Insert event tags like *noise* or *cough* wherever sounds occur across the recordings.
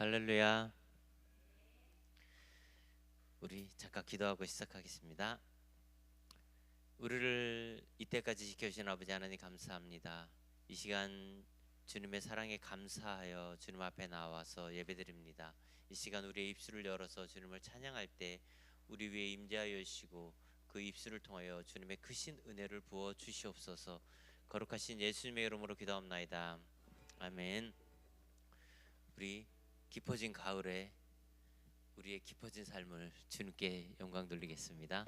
할렐루야. 우리 잠깐 기도하고 시작하겠습니다. 우리를 이때까지 지켜주신 아버지 하나님 감사합니다. 이 시간 주님의 사랑에 감사하여 주님 앞에 나와서 예배드립니다. 이 시간 우리의 입술을 열어서 주님을 찬양할 때 우리 위에 임재하여 주시고 그 입술을 통하여 주님의 크신 은혜를 부어 주시옵소서. 거룩하신 예수님의 이름으로 기도합나이다. 아멘. 우리 깊어진 가을에 우리의 깊어진 삶을 주님께 영광 돌리겠습니다.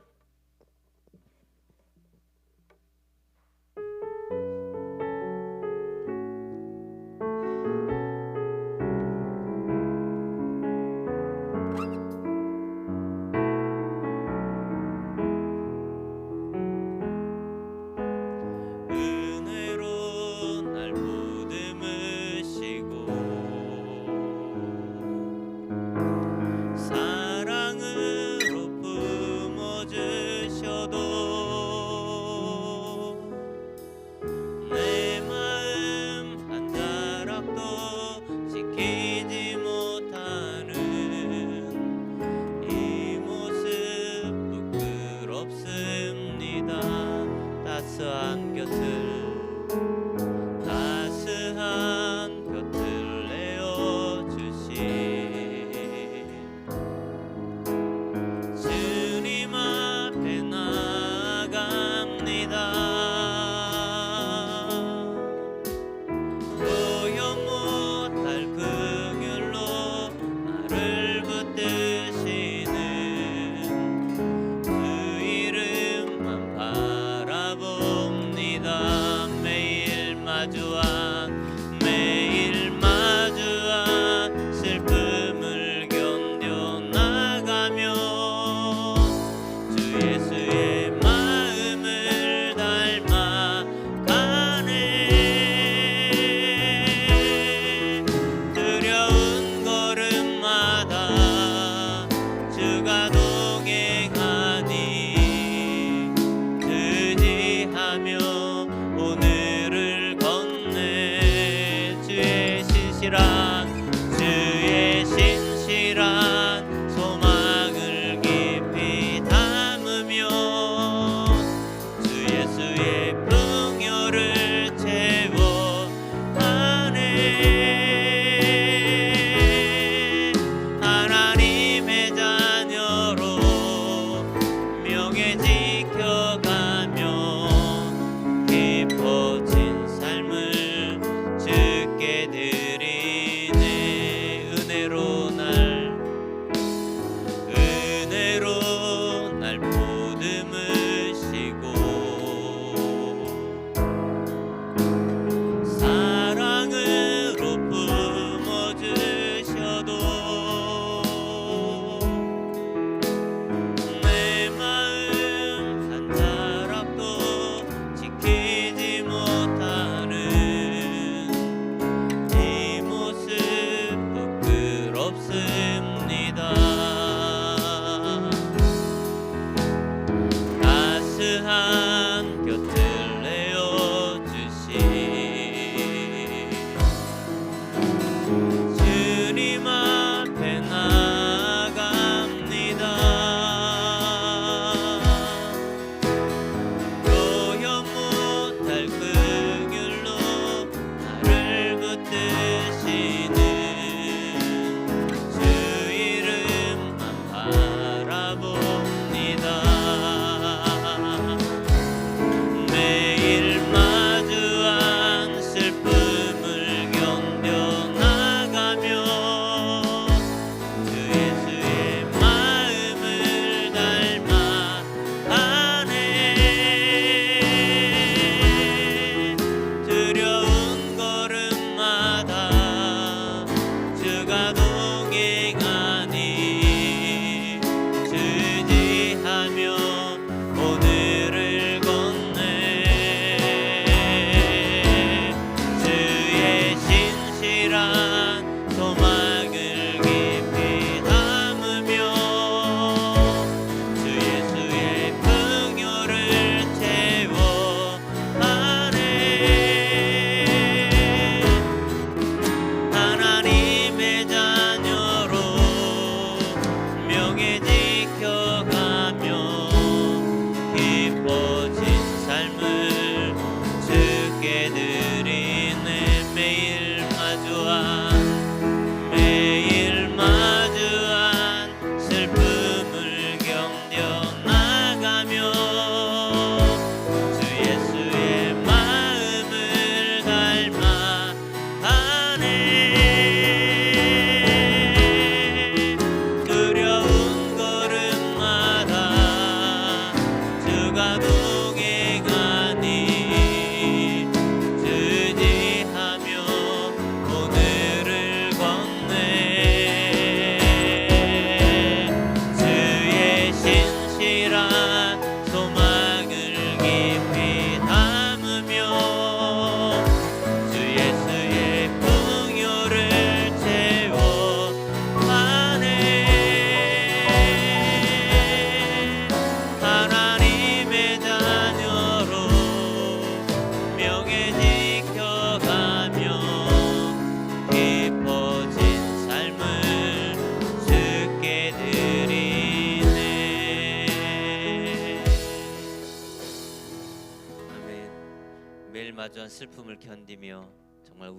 부끄럽습니다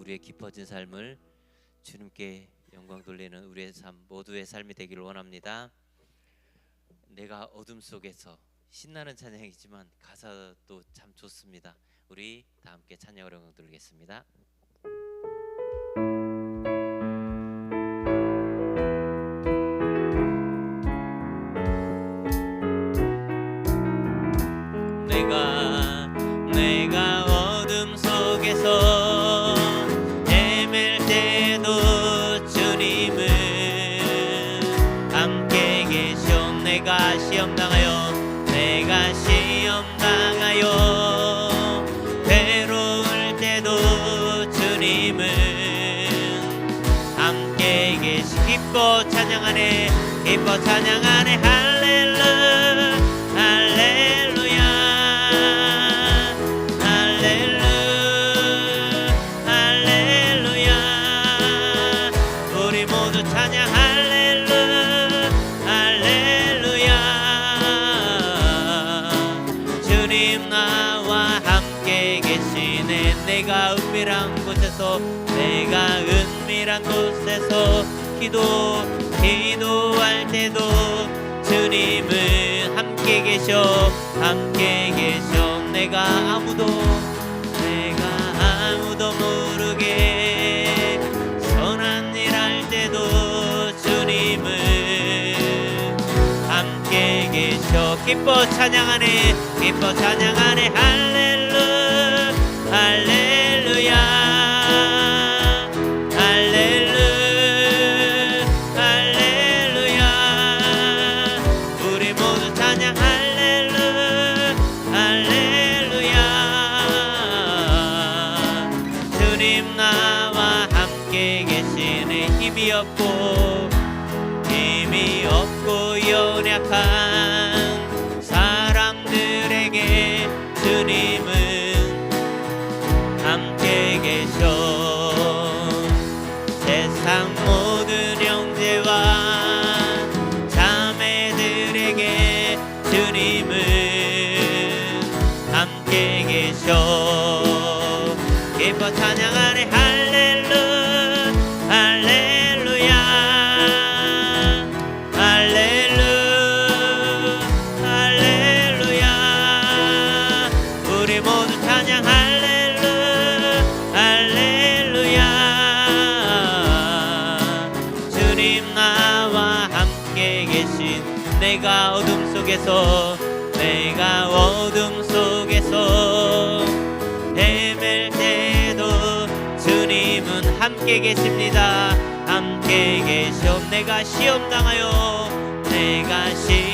우리의 깊어진 삶을 주님께 영광 돌리는 우리의 삶 모두의 삶이 되기를 원합니다. 내가 어둠 속에서 신나는 찬양이지만 가사도 참 좋습니다. 우리 다 함께 찬양을 영광 돌리겠습니다. 내가 내가 시험 당하여 내가 시험 당하여. 괴로울 때도 주님은 함께 계시 기뻐 찬양하네 기뻐 찬양하네 은밀한 곳에서 내가 은밀한 곳에서 기도 기도할 때도 주님은 함께 계셔 함께 계셔. 내가 아무도 내가 아무도 모르게 선한 일 할 때도 주님은 함께 계셔. 기뻐 찬양하네 기뻐 찬양하네. 할렐루 할렐 힘이 없고 힘이 없고 연약한 속에서 내가 어둠 속에서 헤맬 때도 주님은 함께 계십니다. 함께 계셔 내가 시험 당하여 내가 시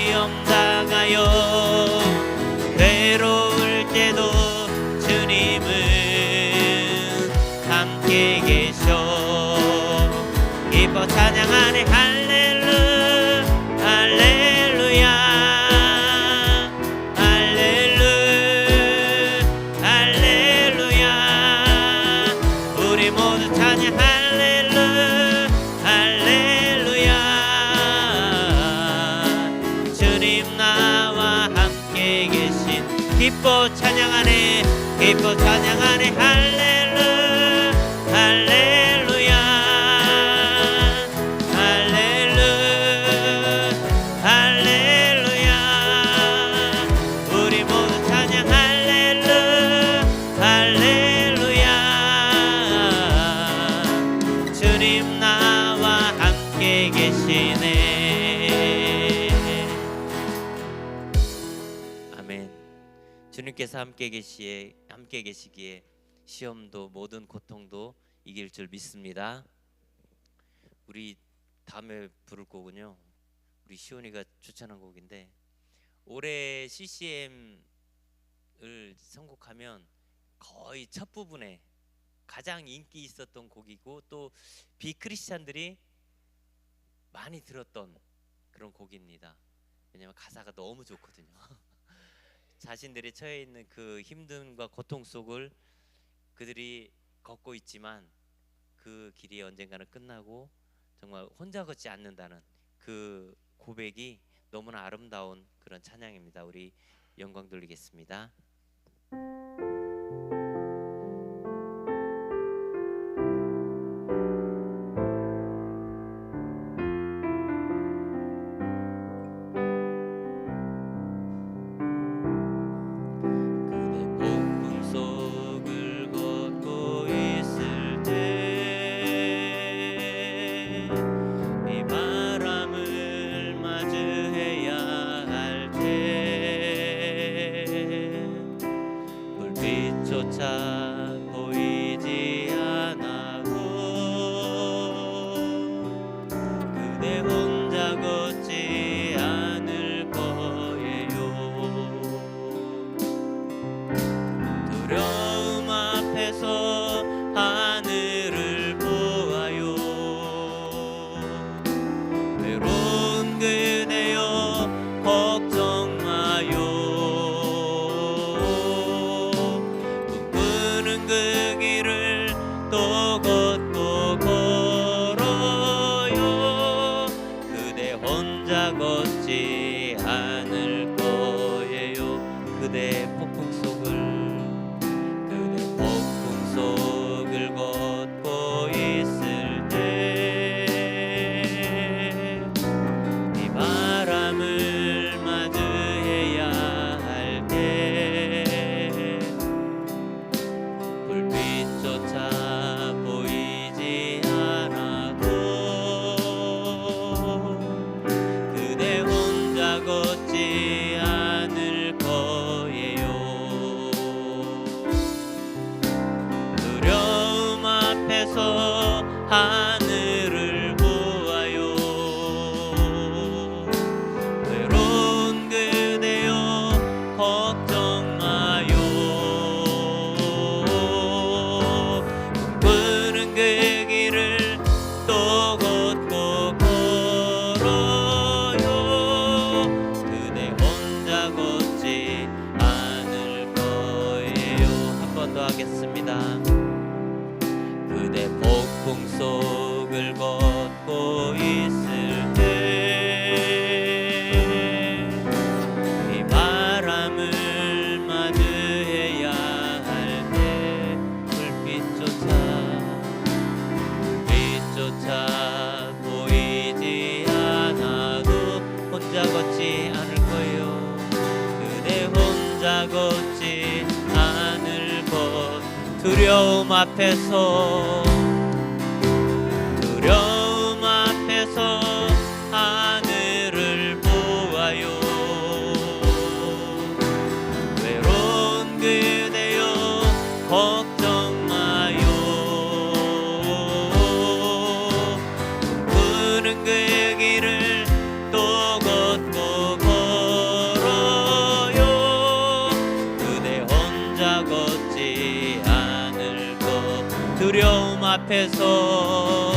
주님 나와 함께 계신 기뻐 찬양하네 기뻐 찬양하네. 할렐루 할렐루야 아멘 주님께서 함께 계시에 함께 계시기에 시험도 모든 고통도 이길 줄 믿습니다. 우리 다음에 부를 곡은요. 우리 시온이가 추천한 곡인데 올해 CCM을 선곡하면 거의 첫 부분에 가장 인기 있었던 곡이고 또 비크리스찬들이 많이 들었던 그런 곡입니다. 왜냐하면 가사가 너무 좋거든요. *laughs* 자신들이 처해 있는 그 힘듦과 고통 속을 그들이 걷고 있지만 그 길이 언젠가는 끝나고 정말 혼자 걷지 않는다는 그 고백이 너무나 아름다운 그런 찬양입니다. 우리 영광 돌리겠습니다. 기도하겠습니다. 그대 폭풍 속을 걷고 있을 때 이 바람을 마주해야 할 때 불빛조차 빛조차 보이지 않아도 혼자 걷지 않을 거예요. 두려움 앞에서 앞에서